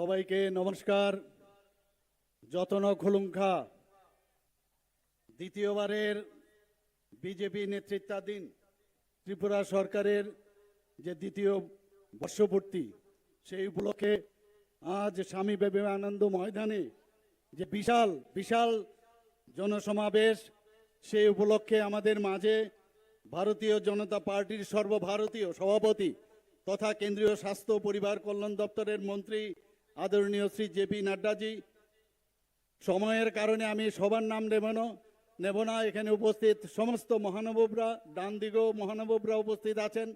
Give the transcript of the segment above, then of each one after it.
সবাইকে নমস্কার। যতন খুলুঙ্খা। দ্বিতীয়বারের বিজেপি নেতৃত্বাধীন ত্রিপুরা সরকারের যে দ্বিতীয় বর্ষপূর্তি, সেই উপলক্ষে আজ স্বামী বিবেকানন্দ ময়দানে যে বিশাল বিশাল জনসমাবেশ, সেই উপলক্ষে আমাদের মাঝে ভারতীয় জনতা পার্টির সর্বভারতীয় সভাপতি তথা কেন্দ্রীয় স্বাস্থ্য পরিবার কল্যাণ দপ্তরের মন্ত্রী আদরণীয় শ্রী জে পি নাড্ডাজি, সময়ের কারণে আমি সবার নাম নেব না নেব না। এখানে উপস্থিত সমস্ত মহানববরা ডান দিকেও মহানববরা উপস্থিত আছেন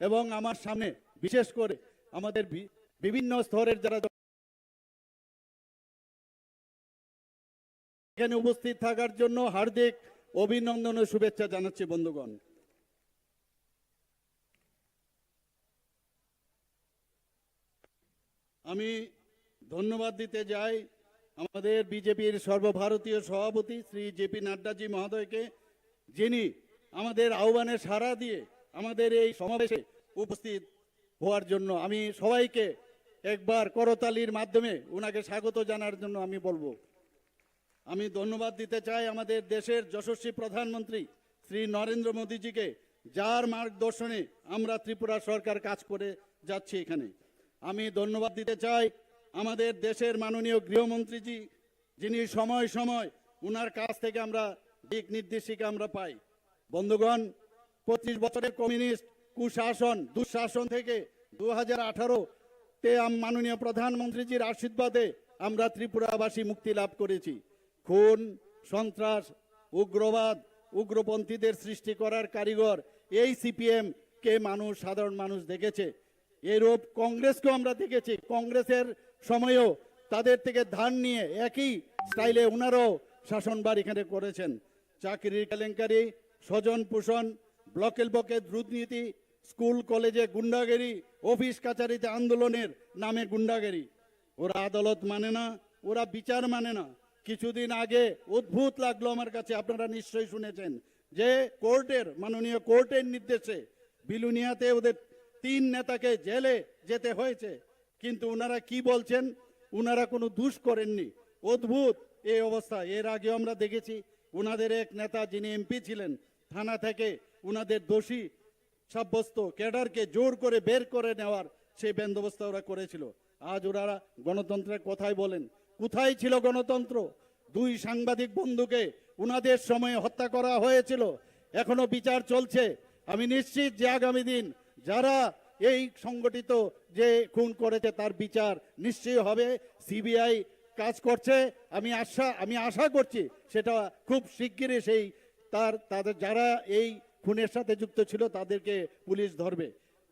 এবং আমার সামনে বিশেষ করে আমাদের বিভিন্ন স্তরের যারা এখানে উপস্থিত থাকার জন্য হার্দিক অভিনন্দন ও শুভেচ্ছা জানাচ্ছি বন্ধুগণ। আমি ধন্যবাদ দিতে যাই আমাদের বিজেপির সর্বভারতীয় সভাপতি শ্রী জেপি নাড্ডাজি মহোদয়কে, যিনি আমাদের আহ্বানে সাড়া দিয়ে আমাদের এই সমাবেশে উপস্থিত হওয়ার জন্য আমি সবাইকে একবার করতালির মাধ্যমে ওনাকে স্বাগত জানার জন্য আমি বলব। আমি ধন্যবাদ দিতে চাই আমাদের দেশের যশস্বী প্রধানমন্ত্রী শ্রী নরেন্দ্র মোদীজিকে, যার মার্গদর্শনে আমরা ত্রিপুরা সরকার কাজ করে যাচ্ছি এখানে। আমি ধন্যবাদ দিতে চাই আমাদের দেশের মাননীয় গৃহমন্ত্রীজি, যিনি সময় সময় ওনার কাছ থেকে আমরা দিক নির্দেশিকা আমরা পাই। বন্ধুগণ, পঁচিশ বছরের কমিউনিস্ট কুশাসন, দুঃশাসন থেকে দু হাজার আঠারো তে মাননীয় প্রধানমন্ত্রীজির আশীর্বাদে আমরা ত্রিপুরাবাসী মুক্তি লাভ করেছি। খুন, সন্ত্রাস, উগ্রবাদ, উগ্রপন্থীদের সৃষ্টি করার কারিগর এই সিপিএম কে মানুষ, সাধারণ মানুষ দেখেছে। এরূপ কংগ্রেসকেও আমরা দেখেছি। কংগ্রেসের সময়ও তাদের থেকে ধান নিয়ে একই স্টাইলে ওনারাও শাসনবার এখানে করেছেন। চাকরির কেলেঙ্কারি, স্বজন পোষণ ব্লকের বকে দুর্নীতি, স্কুল, কলেজে গুন্ডাগিরি, অফিস কাছারিতে আন্দোলনের নামে গুন্ডাগিরি। ওরা আদালত মানে না, ওরা বিচার মানে না। কিছুদিন আগে অদ্ভুত লাগল আমার কাছে, আপনারা নিশ্চয়ই শুনেছেন যে কোর্টের, মাননীয় কোর্টের নির্দেশে বিলুনিয়াতে ওদের তিন নেতাকে জেলে যেতে হয়েছে। কিন্তু ওনারা কি বলছেন? ওনারা কোনো দুষ করেননি। অদ্ভুত এই অবস্থা। এর আগে আমরা দেখেছি ওনাদের এক নেতা যিনি এমপি ছিলেন, থানা থেকে ওনাদের দোষী সাব্যস্ত ক্যাডারকে জোর করে বের করে নেওয়ার সেই বন্দোবস্ত ওরা করেছিল। আজ ওরা গণতন্ত্রের কথাই বলেন। কোথায় ছিল গণতন্ত্র? দুই সাংবাদিক বন্ধুকে উনাদের সময়ে হত্যা করা হয়েছিল। এখনও বিচার চলছে। আমি নিশ্চিত যে আগামী দিন যারা এই সংগঠিত যে খুন করেছে তার বিচার নিশ্চয়ই হবে। সিবিআই কাজ করছে। আমি আশা আমি আশা করছি সেটা খুব শিগগিরই সেই তার, তাদের যারা এই খুনের সাথে যুক্ত ছিল তাদেরকে পুলিশ ধরবে।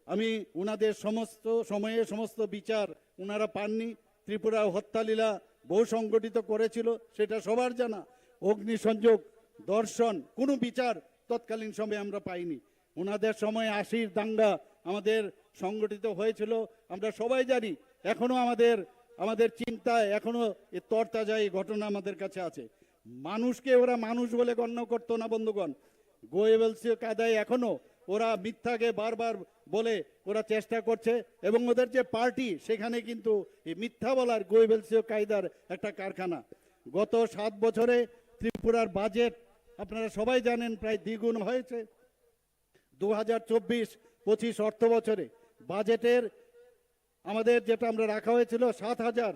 আমি ওনাদের সমস্ত সময়ে সমস্ত বিচার ওনারা পাননি। ত্রিপুরা হত্যালীলা বহু সংগঠিত করেছিল, সেটা সবার জানা। অগ্নিসংযোগ, দর্শন, কোনো বিচার তৎকালীন সময়ে আমরা পাইনি। ওনাদের সময় আশির দাঙ্গা আমাদের সংগঠিত হয়েছিল, আমরা সবাই জানি, এখনও আমাদের আমাদের চিন্তায় এখনও তরতাজা এই ঘটনা আমাদের কাছে আছে। মানুষকে ওরা মানুষ বলে গণ্য করতো না, বন্ধুগণ। গোয়েবলসীয় কায়দায় এখনও ওরা মিথ্যাকে বারবার বলে ওরা চেষ্টা করছে এবং ওদের যে পার্টি, সেখানে কিন্তু মিথ্যা বলার গোয়েবলসীয় কায়দার একটা কারখানা। গত সাত বছরে ত্রিপুরার বাজেট, আপনারা সবাই জানেন, প্রায় দ্বিগুণ হয়েছে। দু হাজার চব্বিশ পঁচিশ অর্থ বছরে বাজেটের আমাদের যেটা আমরা রাখা হয়েছিল সাত হাজার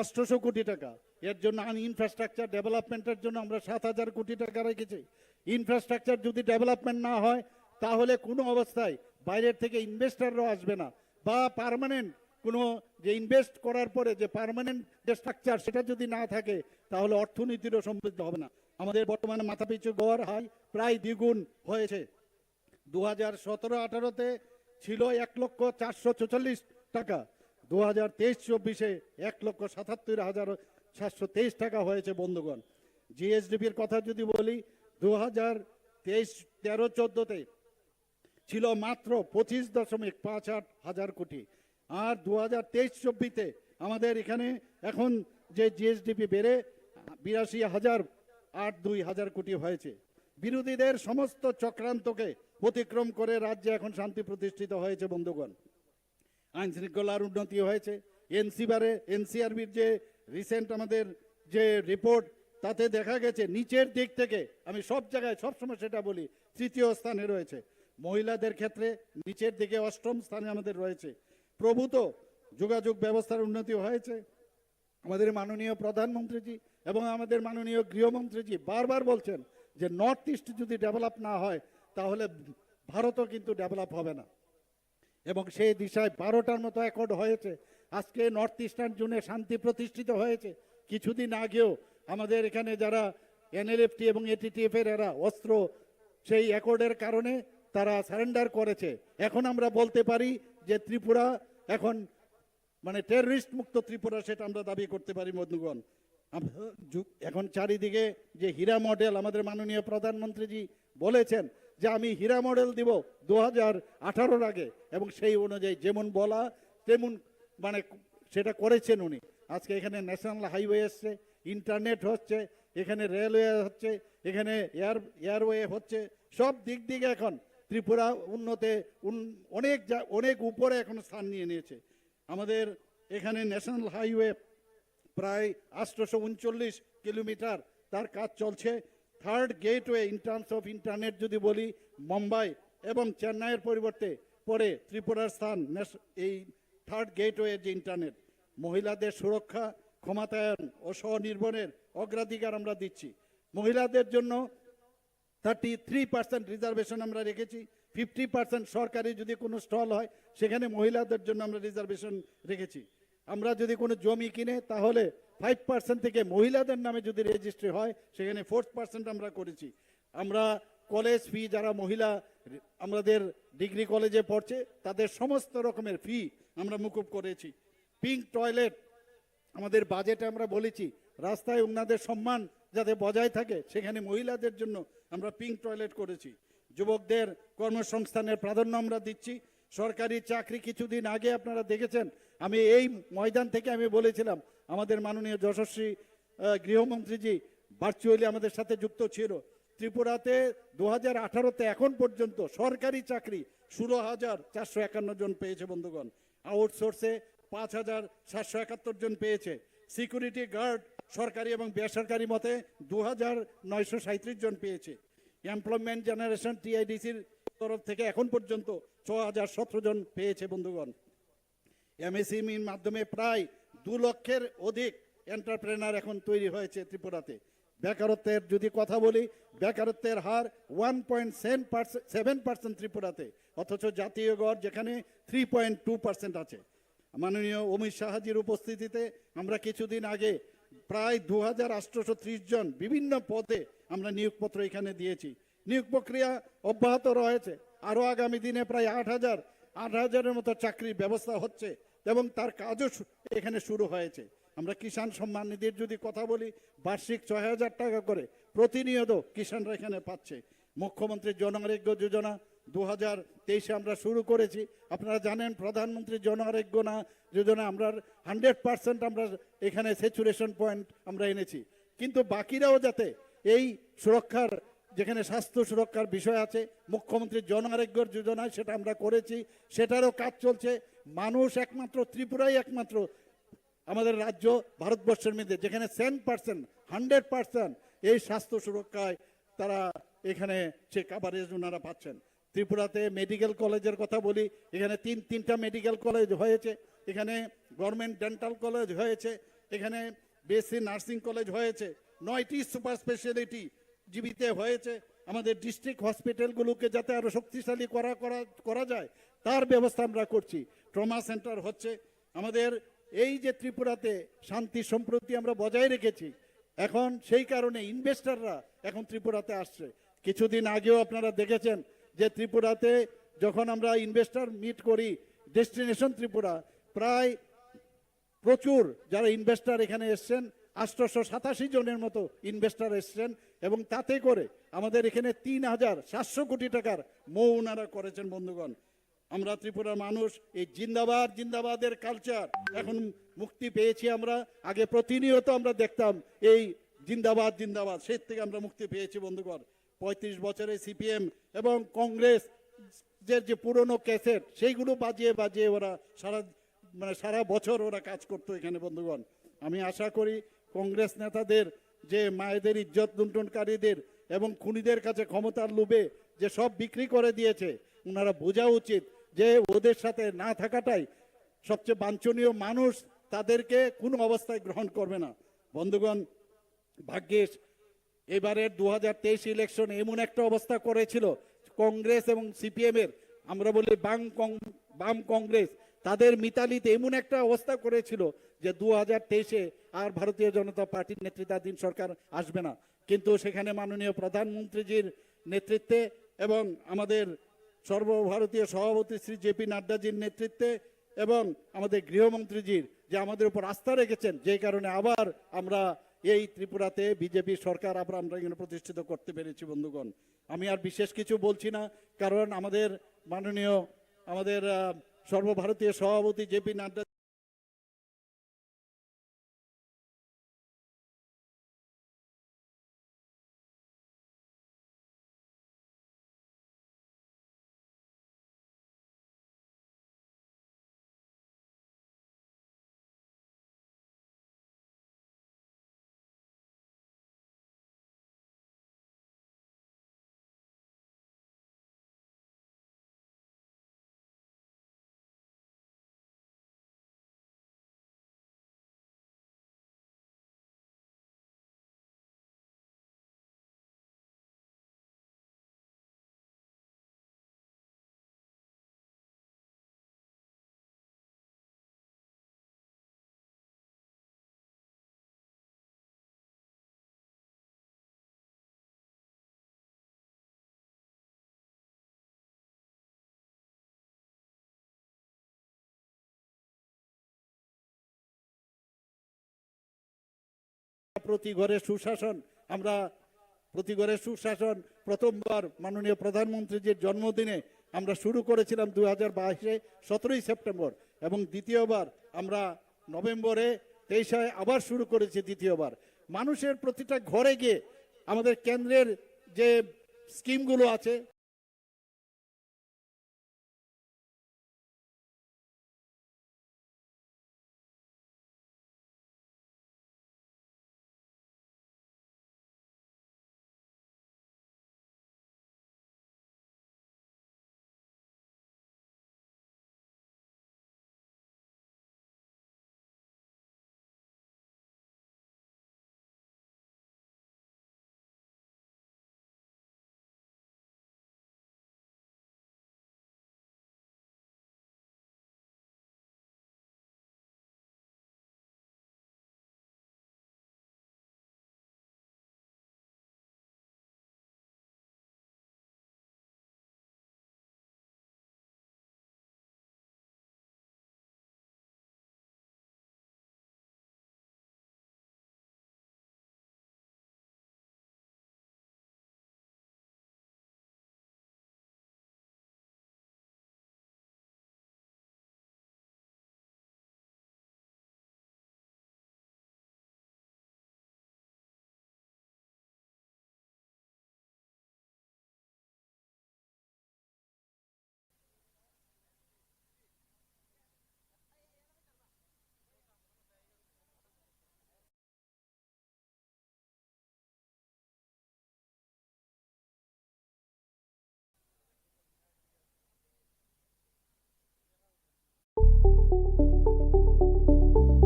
আটশোশো কোটি টাকা। এর জন্য ইনফ্রাস্ট্রাকচার ডেভেলপমেন্টের জন্য আমরা সাত হাজার কোটি টাকা রেখেছি। ইনফ্রাস্ট্রাকচার যদি ডেভেলপমেন্ট না হয়, তাহলে কোনো অবস্থায় বাইরের থেকে ইনভেস্টাররাও আসবে না। বা পার্মানেন্ট কোনো যে ইনভেস্ট করার পরে যে পার্মানেন্ট যে স্ট্রাকচার সেটা যদি না থাকে, তাহলে অর্থনীতিরও সমৃদ্ধ হবে না। আমাদের বর্তমানে মাথাপিছু গড় হয় প্রায় দ্বিগুণ হয়েছে। দু হাজার সতেরো আঠারোতে ছিল এক লক্ষ চারশো চৌচল্লিশ টাকা। দু হাজার তেইশ চব্বিশে এক লক্ষ সাতাত্তর হাজার সাতশো তেইশ টাকা হয়েছে বন্ধুগণ। জিএসডিপির কথা যদি বলি দু হাজার তেইশ তেরো চোদ্দোতে ছিল মাত্র পঁচিশ দশমিক পাঁচ আট হাজার কোটি। আর দু হাজার তেইশ চব্বিশে আমাদের এখানে এখন যে জিএসডিপি বেড়ে বিরাশি হাজার আট দুই হাজার কোটি হয়েছে। বিরোধীদের সমস্ত চক্রান্তকে অতিক্রম করে রাজ্যে এখন শান্তি প্রতিষ্ঠিত হয়েছে, বন্ধুগণ। আইন শৃঙ্খলার উন্নতি হয়েছে। এনসিবারে এনসিআরবির যে রিসেন্ট আমাদের যে রিপোর্ট তাতে দেখা গেছে নিচের দিক থেকে, আমি সব জায়গায় সবসময় সেটা বলি, তৃতীয় স্থানে রয়েছে। মহিলাদের ক্ষেত্রে নিচের দিকে অষ্টম স্থানে আমাদের রয়েছে। প্রভূত যোগাযোগ ব্যবস্থার উন্নতি হয়েছে। আমাদের মাননীয় প্রধানমন্ত্রীজি এবং আমাদের মাননীয় গৃহমন্ত্রীজি বারবার বলছেন যে নর্থ ইস্ট যদি ডেভেলপ না হয় তাহলে ভারতও কিন্তু ডেভেলপ হবে না। এবং সেই দিশায় বারোটার মতো অ্যাকর্ড হয়েছে। আজকে নর্থ ইস্টার্ন জোনে শান্তি প্রতিষ্ঠিত হয়েছে। কিছুদিন আগেও আমাদের এখানে যারা এনএলএফটি এবং এটিটিএফ এর এরা অস্ত্র সেই অ্যাকর্ডের কারণে তারা সারেন্ডার করেছে। এখন আমরা বলতে পারি যে ত্রিপুরা এখন মানে টেররিস্ট মুক্ত ত্রিপুরা সেটা আমরা দাবি করতে পারি, বন্ধুগণ। এখন চারিদিকে যে হীরা মডেল আমাদের মাননীয় প্রধানমন্ত্রীজি বলেছেন যে আমি হীরা মডেল দিব দু হাজার আগে, এবং সেই অনুযায়ী যেমন বলা, তেমন মানে সেটা করেছেন উনি। আজকে এখানে ন্যাশনাল হাইওয়ে এসছে, ইন্টারনেট হচ্ছে, এখানে রেলওয়ে হচ্ছে, এখানে এয়ার, এয়ারওয়ে হচ্ছে, সব দিক দিকে এখন ত্রিপুরা উন্নতে অনেক জা- অনেক উপরে এখন স্থান নিয়ে নিয়েছে। আমাদের এখানে ন্যাশনাল হাইওয়ে প্রায় আটশোশো উনচল্লিশ কিলোমিটার তার কাজ চলছে third gateway in terms of internet যদি বলি, মুম্বাই এবং চেন্নাইয়ের পরিবর্তে পরে ত্রিপুরার স্থান এই থার্ড গেটওয়ে যে ইন্টারনেট, মহিলাদের সুরক্ষা, ক্ষমতায়ন ও স্বনির্ভরের অগ্রাধিকার আমরা দিচ্ছি। মহিলাদের জন্য থার্টি থ্রি পার্সেন্ট রিজার্ভেশন আমরা রেখেছি ফিফটি পার্সেন্ট সরকারি যদি কোনো স্টল হয়, সেখানে মহিলাদের জন্য আমরা রিজার্ভেশন রেখেছি। আমরা যদি কোনো জমি কিনে, তাহলে ফাইভ পার্সেন্ট থেকে মহিলাদের নামে যদি রেজিস্ট্রি হয়, সেখানে ফোর পার্সেন্ট আমরা করেছি। আমরা কলেজ ফি যারা মহিলা, আমাদের ডিগ্রি কলেজে পড়ছে, তাদের সমস্ত রকমের ফি আমরা মুকুব করেছি। পিঙ্ক টয়লেট আমাদের বাজেটে আমরা বলেছি, রাস্তায় ওনাদের সম্মান যাতে বজায় থাকে, সেখানে মহিলাদের জন্য আমরা পিঙ্ক টয়লেট করেছি। যুবকদের কর্মসংস্থানের প্রাধান্য আমরা দিচ্ছি। সরকারি চাকরি কিছুদিন আগে আপনারা দেখেছেন, আমি এই ময়দান থেকে আমি বলেছিলাম আমাদের মাননীয় যশস্বী গৃহমন্ত্রীজি ভার্চুয়ালি আমাদের সাথে যুক্ত ছিল। ত্রিপুরাতে দু হাজার আঠারোতে এখন পর্যন্ত সরকারি চাকরি ষোলো হাজার চারশো একান্ন জন পেয়েছে বন্ধুগণ। আউটসোর্সে পাঁচ হাজার সাতশো একাত্তর জন পেয়েছে। সিকিউরিটি গার্ড সরকারি এবং বেসরকারি মতে দু হাজার নয়শো সাঁত্রিশ জন পেয়েছে। এমপ্লয়মেন্ট জেনারেশন টিআইডিসির তরফ থেকে এখন পর্যন্ত ছ হাজার সতেরো জন পেয়েছে বন্ধুগণ। এমএসএমইর মাধ্যমে প্রায় দু লক্ষের অধিক এন্টারপ্রেনার এখন তৈরি হয়েছে ত্রিপুরাতে। বেকারত্বের যদি কথা বলি, বেকারত্বের হার one point seven percent seven percent ত্রিপুরাতে, অথচ জাতীয় গড় যেখানে থ্রি পয়েন্ট টু পার্সেন্ট আছে। মাননীয় অমিত শাহজির উপস্থিতিতে আমরা কিছুদিন আগে প্রায় দু হাজার আটশোশো ত্রিশ জন বিভিন্ন পদে আমরা নিয়োগপত্র এখানে দিয়েছি। নিয়োগ প্রক্রিয়া অব্যাহত রয়েছে। আরও আগামী দিনে প্রায় আট হাজার, আট হাজারের মতো চাকরির ব্যবস্থা হচ্ছে। এবং তার কাজও এখানে শুরু হয়েছে। আমরা কিষাণ সম্মান নিধির যদি কথা বলি, বার্ষিক ছয় হাজার টাকা করে প্রতিনিয়ত কিষাণরা এখানে পাচ্ছে। মুখ্যমন্ত্রী জন আরোগ্য যোজনা দু হাজার তেইশে আমরা শুরু করেছি। আপনারা জানেন, প্রধানমন্ত্রী জন আরোগ্য না যোজনা আমরা হান্ড্রেড পার্সেন্ট আমরা এখানে স্যাচুরেশন পয়েন্ট আমরা এনেছি। কিন্তু বাকিরাও যাতে এই সুরক্ষার যেখানে স্বাস্থ্য সুরক্ষার বিষয় আছে, মুখ্যমন্ত্রী জন আরোগ্য যোজনায় সেটা আমরা করেছি। সেটারও কাজ চলছে। মানুষ একমাত্র, ত্রিপুরাই একমাত্র আমাদের রাজ্য, ভারতবর্ষের মধ্যে, যেখানে সেন পার্সেন্ট হান্ড্রেড পার্সেন্ট এই স্বাস্থ্য সুরক্ষায় তারা এখানে সে কাভারেজ ওনারা পাচ্ছেন। ত্রিপুরাতে মেডিকেল কলেজের কথা বলি, এখানে তিন, তিনটা মেডিকেল কলেজ হয়েছে। এখানে গভর্নমেন্ট ডেন্টাল কলেজ হয়েছে, এখানে বিএসসি নার্সিং কলেজ হয়েছে, নয়টি সুপার স্পেশালিটি জীবিতে হয়েছে। আমাদের ডিস্ট্রিক্ট হসপিটালগুলোকে যাতে আরও শক্তিশালী করা করা করা যায়, তার ব্যবস্থা আমরা করছি। ট্রমা সেন্টার হচ্ছে আমাদের এই যে ত্রিপুরাতে শান্তি সম্প্রতি আমরা বজায় রেখেছি, এখন সেই কারণে ইনভেস্টররা এখন ত্রিপুরাতে আসছে। কিছুদিন আগেও আপনারা দেখেছেন যে ত্রিপুরাতে যখন আমরা ইনভেস্টর মিট করি ডেস্টিনেশন ত্রিপুরা, প্রায় প্রচুর যারা ইনভেস্টর এখানে এসছেন আষ্টশো সাতাশি জনের মতো ইনভেস্টর এসছেন এবং তাতে করে আমাদের এখানে তিন হাজার সাতশো কোটি টাকার মৌ ওনারা করেছেন বন্ধুগণ। আমরা ত্রিপুরার মানুষ, এই জিন্দাবাদ, জিন্দাবাদের কালচার এখন মুক্তি পেয়েছি আমরা। আগে প্রতিনিয়ত আমরা দেখতাম এই জিন্দাবাদ জিন্দাবাদ, সেই থেকে আমরা মুক্তি পেয়েছি বন্ধুগণ। পঁয়ত্রিশ বছরে সিপিএম এবং কংগ্রেস, যে যে পুরনো ক্যাসেট, সেইগুলো বাজিয়ে বাজিয়ে ওরা সারা মানে সারা বছর ওরা কাজ করতো এখানে বন্ধুগণ। আমি আশা করি কংগ্রেস নেতাদের, যে মায়েদের ইজ্জত লুণ্ঠনকারীদের এবং খুনিদের কাছে ক্ষমতার লোভে যে সব বিক্রি করে দিয়েছে ওনারা বোঝা উচিত যে ওদের সাথে না থাকাটাই সবচেয়ে বাঞ্ছনীয় মানুষ তাদেরকে কোনো অবস্থায় গ্রহণ করবে না। বন্ধুগণ, ভাগ্যেশ, এবারের দু হাজার তেইশ ইলেকশন এমন একটা অবস্থা করেছিল। কংগ্রেস এবং সিপিএম এর, আমরা বলি বাম বাম কংগ্রেস, তাদের মিতালিতে এমন একটা অবস্থা করেছিল যে দু হাজার তেইশে আর ভারতীয় জনতা পার্টির নেতৃত্বাধীন সরকার আসবে না। কিন্তু সেখানে মাননীয় প্রধানমন্ত্রীজির নেতৃত্বে এবং আমাদের সর্বভারতীয় সভাপতি শ্রী জেপি নাড্ডাজির নেতৃত্বে এবং আমাদের গৃহমন্ত্রীজির যে আমাদের উপর আস্থা রেখেছেন, যে কারণে আবার আমরা এই ত্রিপুরাতে বিজেপি সরকার আবার আমরা এখানে প্রতিষ্ঠিত করতে পেরেছি, বন্ধুগণ। আমি আর বিশেষ কিছু বলছি না, কারণ আমাদের মাননীয় আমাদের সর্বভারতীয় সভাপতি জেপি নাড্ডা প্রতি ঘরে সুশাসন, আমরা প্রতি ঘরে সুশাসন, প্রথমবার মাননীয় প্রধানমন্ত্রীজির জন্মদিনে আমরা শুরু করেছিলাম দু হাজার বাইশে সতেরোই সেপ্টেম্বর এবং দ্বিতীয়বার আমরা নভেম্বরে তেইশে আবার শুরু করেছি দ্বিতীয়বার। মানুষের প্রতিটা ঘরে গিয়ে আমাদের কেন্দ্রের যে স্কিমগুলো আছে